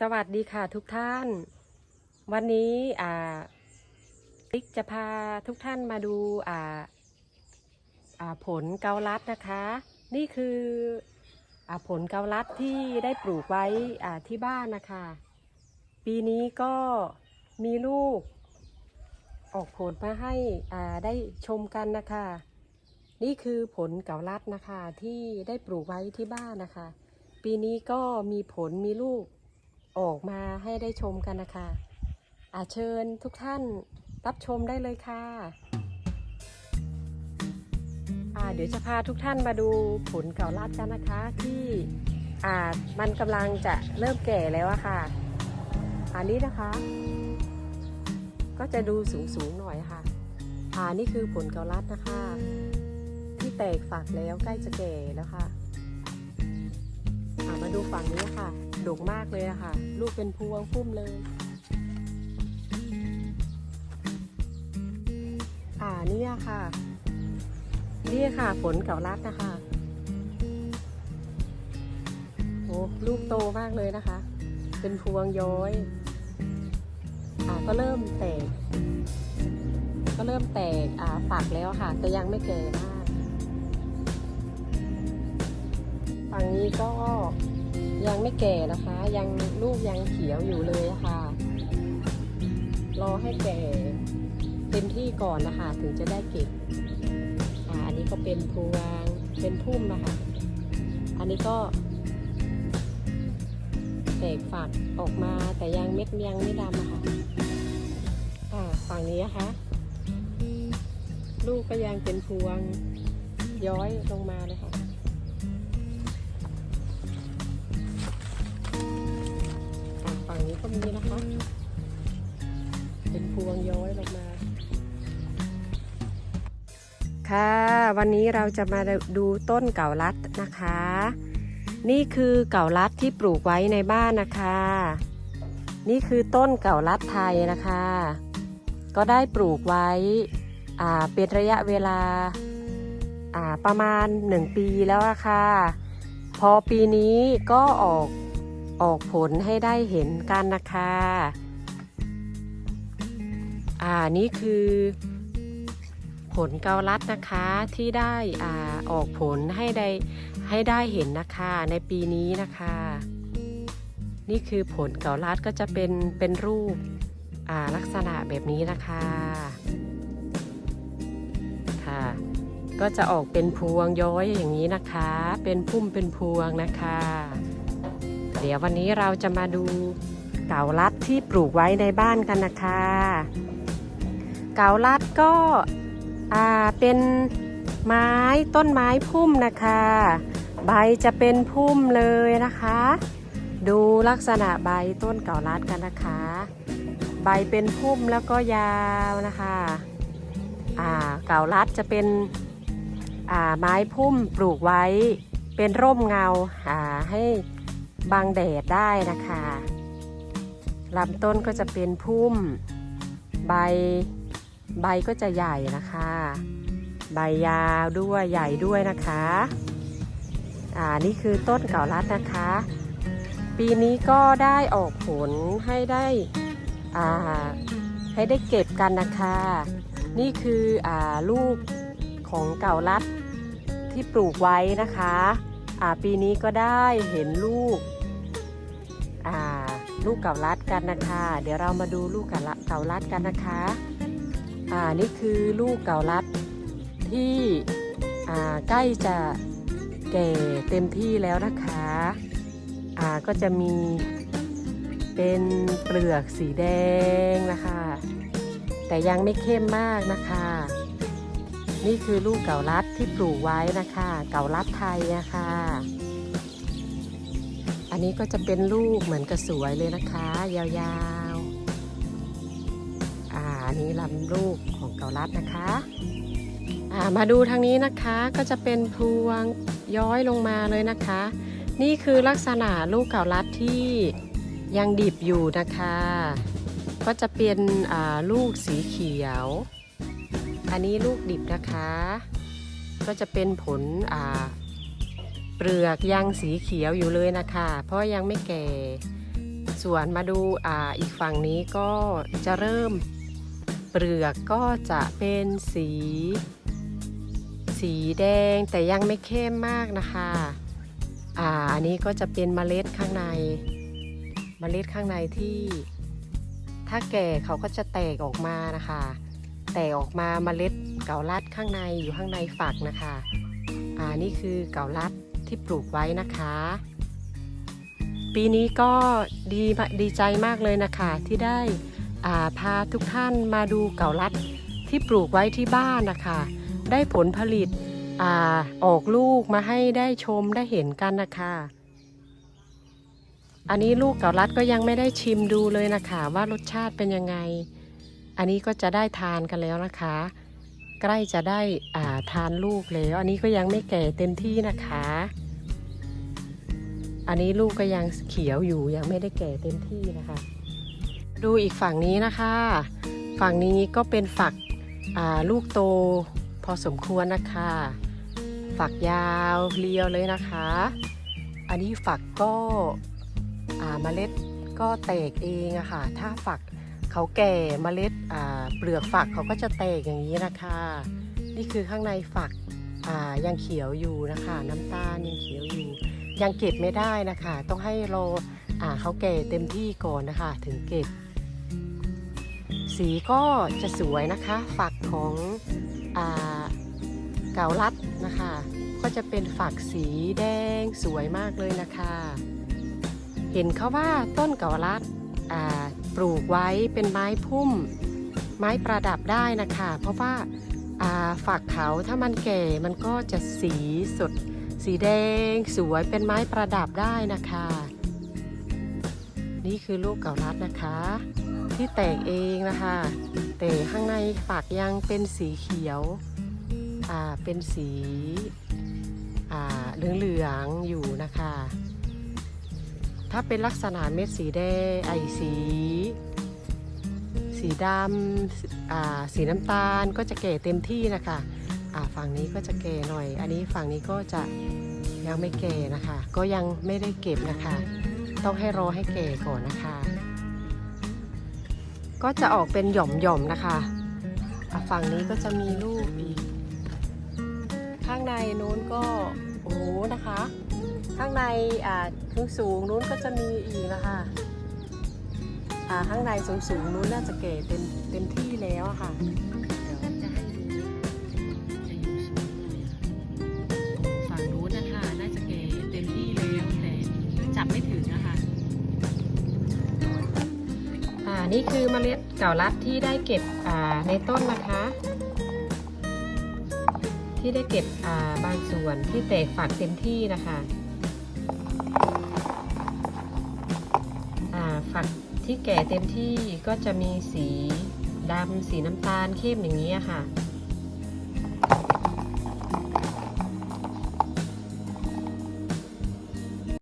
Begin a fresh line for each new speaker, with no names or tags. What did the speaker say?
สวัสดีค่ะทุกท่าน วันนี้อ่าติ๊กจะพาทุกท่านมาดูอ่าอ่าผลเกาลัดนะคะ นี่คืออาผลเกาลัดที่ได้ปลูกไว้อ่าที่บ้านนะคะ ปีนี้ก็มีลูก ออกผลมาให้อ่าได้ชมกันนะคะ นี่คือผลเกาลัดนะคะที่ได้ปลูกไว้ที่บ้านนะคะ ปีนี้ก็มีผลมีลูก ออกมาให้ได้ชมกันนะคะอาเชิญทุกท่านรับชมได้เลยค่ะอาเดี๋ยวจะพาทุกท่านมาดูผลเก่าลาดกันนะคะที่อามันกำลังจะเริ่มแก่แล้วอะค่ะ อันนี้นะคะ ก็จะดูสูงสูงๆหน่อยค่ะอ่านี่คือผลเกาลัดนะคะ ที่แตกฝักแล้วใกล้จะแก่แล้วค่ะ มาดูฝั่งนี้ค่ะ ดกมากเลยอะค่ะ ลูกเป็นพวงพุ่มเลย อ่านี่ค่ะ นี่ค่ะผลเก่าลัดนะคะ โอ้ลูกโตมากเลยนะคะ เป็นพวงย้อย อ่าก็เริ่มแตก ก็เริ่มแตกอ่าฝักแล้วค่ะ แต่ยังไม่แก่มากฝั่งนี้ก็ ยังไม่แก่นะคะ ยังลูกยังเขียวอยู่เลยะค่ะ รอให้แก่เต็มที่ก่อนนะคะ ถึงจะได้เก็บอ่าอันนี้ก็เป็นพวงเป็นพุ่มนะคะ อันนี้ก็แตกฝักออกมาแต่ยังเม็ดยังไม่ดำอะค่ะอ่าฝั่งนี้นะคะ ลูกก็ยังเป็นพวงย้อยลงมาเลยค่ะ ก็มีนะคะ เป็นพวงย้อยลงมา ค่ะ วันนี้เราจะมาดูต้นเก่าลัดนะคะ นี่คือเก่าลัดที่ปลูกไว้ในบ้านนะคะ นี่คือต้นเก่าลัดไทยนะคะ ก็ได้ปลูกไว้เป็นระยะเวลาาประมาณ 1 ปีแล้วอะค่ะ พอปีนี้ก็ออก ออกผลให้ได้เห็นกันนะคะ อ่านี่คือผลเกาลัดนะคะที่ได้อ่าออกผลให้ได้ให้ได้เห็นนะคะในปีนี้นะคะ นี่คือผลเกาลัดก็จะเป็นเป็นรูปอ่าลักษณะแบบนี้นะคะค่ะก็จะออกเป็นพวงย้อยอย่างนี้นะคะ เป็นพุ่มเป็นพวงนะคะ ดี๋ยววันนี้เราจะมาดูเกาลัดที่ปลูกไว้ในบ้านกันนะคะ เกาลัดก็เป็นไม้ต้นไม้พุ่มนะคะ ใบจะเป็นพุ่มเลยนะคะ ดูลักษณะใบต้นเกาลัดกันนะคะ ใบเป็นพุ่มแล้วก็ยาวนะคะเกาลัดจะเป็นไม้พุ่มปลูกไว้เป็นร่มเงาาให้ บังแดดได้นะคะลำต้นก็จะเป็นพุ่ม ใบใบก็จะใหญ่นะคะ ใบยาวด้วยใหญ่ด้วยนะคะอ่านี่คือต้นเก่าลัดนะคะ ปีนี้ก็ได้ออกผลให้ได้อ่าให้ได้เก็บกันนะคะ นี่คืออ่าลูกของเก่าลัดที่ปลูกไว้นะคะ อ่าปีนี้ก็ได้เห็นลูก ลูกเก่าลัดกันนะคะ เดี๋ยวเรามาดูลูกเก่าลัดเก่าลัดกันนะคะอ่านี่คือลูกเก่าลัดที่อ่าใกล้จะแก่เต็มที่แล้วนะคะอ่าก็จะมีเป็นเปลือกสีแดงนะคะ แต่ยังไม่เข้มมากนะคะ นี่คือลูกเก่าลัดที่ปลูกไว้นะคะ เก่าลัดไทยนะคะ อันนี้ก็จะเป็นลูกเหมือนกระสวยเลยนะคะ ยาวๆ อ่าอันนี้ลำลูกของเกาลัดนะคะอ่ามาดูทางนี้นะคะก็จะเป็นพวงย้อยลงมาเลยนะคะ นี่คือลักษณะลูกเกาลัดที่ยังดิบอยู่นะคะ ก็จะเป็นอ่าลูกสีเขียว อันนี้ลูกดิบนะคะ ก็จะเป็นผลอ่า เปลือกยังสีเขียวอยู่เลยนะคะ เพราะยังไม่แก่ ส่วนมาดูอ่าอีกฝั่งนี้ก็จะเริ่มเปลือกก็จะเป็นสี สีแดงแต่ยังไม่เข้มมากนะคะอ่าอันนี้ก็จะเป็นเมล็ดข้างใน เมล็ดข้างในที่ถ้าแก่เขาก็จะแตกออกมานะคะ แตกออกมาเมล็ดเกาลัดข้างในอยู่ข้างในฝักนะคะ อ่านี่คือเกาลัด ที่ปลูกไว้นะคะ ปีนี้ก็ดีดีใจมากเลยนะคะ ที่ได้าพาทุกท่านมาดูเกาลัดที่ปลูกไว้ที่บ้านนะคะ ได้ผลผลิตอออกลูกมาให้ได้ชมได้เห็นกันนะคะ อันนี้ลูกเกาลัดก็ยังไม่ได้ชิมดูเลยนะคะ ว่ารสชาติเป็นยังไง อันนี้ก็จะได้ทานกันแล้วนะคะ ใกล้จะได้อ่าทานลูกแล้ว อันนี้ก็ยังไม่แก่เต็มที่นะคะ อันนี้ลูกก็ยังเขียวอยู่ยังไม่ได้แก่เต็มที่นะคะ ดูอีกฝั่งนี้นะคะ ฝั่งนี้ก็เป็นฝักลูกโตพอสมควรนะคะ ฝักยาวเรียวเลยนะคะ อันนี้ฝักก็เมล็ดก็แตกเองอะค่ะ ถ้าฝัก เขาแก่เมล็ดเปลือกฝักเขาก็จะแตกอย่างนี้นะคะ นี่คือข้างในฝักยังเขียวอยู่นะคะ น้ำตาลยังเขียวอยู่ ยังเก็บไม่ได้นะคะ ต้องให้รออ่าเขาแก่เต็มที่ก่อนนะคะ ถึงเก็บ สีก็จะสวยนะคะ ฝักของอาเกาลัดนะคะ ก็จะเป็นฝักสีแดงสวยมากเลยนะคะ เห็นเขาว่าต้นเกาลัดอ่า ปลูกไว้เป็นไม้พุ่ม ไม้ประดับได้นะคะ เพราะว่าอ่าฝักเขาถ้ามันแก่มันก็จะสีสด สีแดงสวยเป็นไม้ประดับได้นะคะ นี่คือลูกเกาลัดนะคะ ที่แตกเองนะคะ แต่ข้างในฝักยังเป็นสีเขียวเป็นสีอ่าเหลืองๆอยู่นะคะ ถ้าเป็นลักษณะเม็ดสีแดงไอสี สีดำอ่าสีน้ำตาลก็จะแก่เต็มที่นะคะอ่าฝั่งนี้ก็จะแก่หน่อย อันนี้ฝั่งนี้ก็จะยังไม่แก่นะคะ ก็ยังไม่ได้เก็บนะคะ ต้องให้รอให้แก่ก่อนนะคะ ก็จะออกเป็นหย่อมๆนะคะอะฝั่งนี้ก็จะมีลูกอีก ข้างในนู้นก็โอ้โหนะคะ ข้างในอ่าสูงสูงๆนู้นก็จะมีอีกนะคะอ่าข้างในสูงสูงๆนู้นน่าจะแก่เต็มเต็มที่แล้วอะค่ะเดี๋ยวจะให้ดูจะอยู่สูงเลยอะฝั่งนู้นนะคะน่าจะแก่เต็มที่แล้วแต่จับไม่ถึงนะคะอ่านี่คือเมล็ดเก่าลัดที่ได้เก็บอ่าในต้นนะคะ ที่ได้เก็บอ่าบางส่วนที่แตกฝักเต็มที่นะคะ ฝักที่แก่เต็มที่ก็จะมีสีดำสีน้ำตาลเข้มอย่างนี้ค่ะ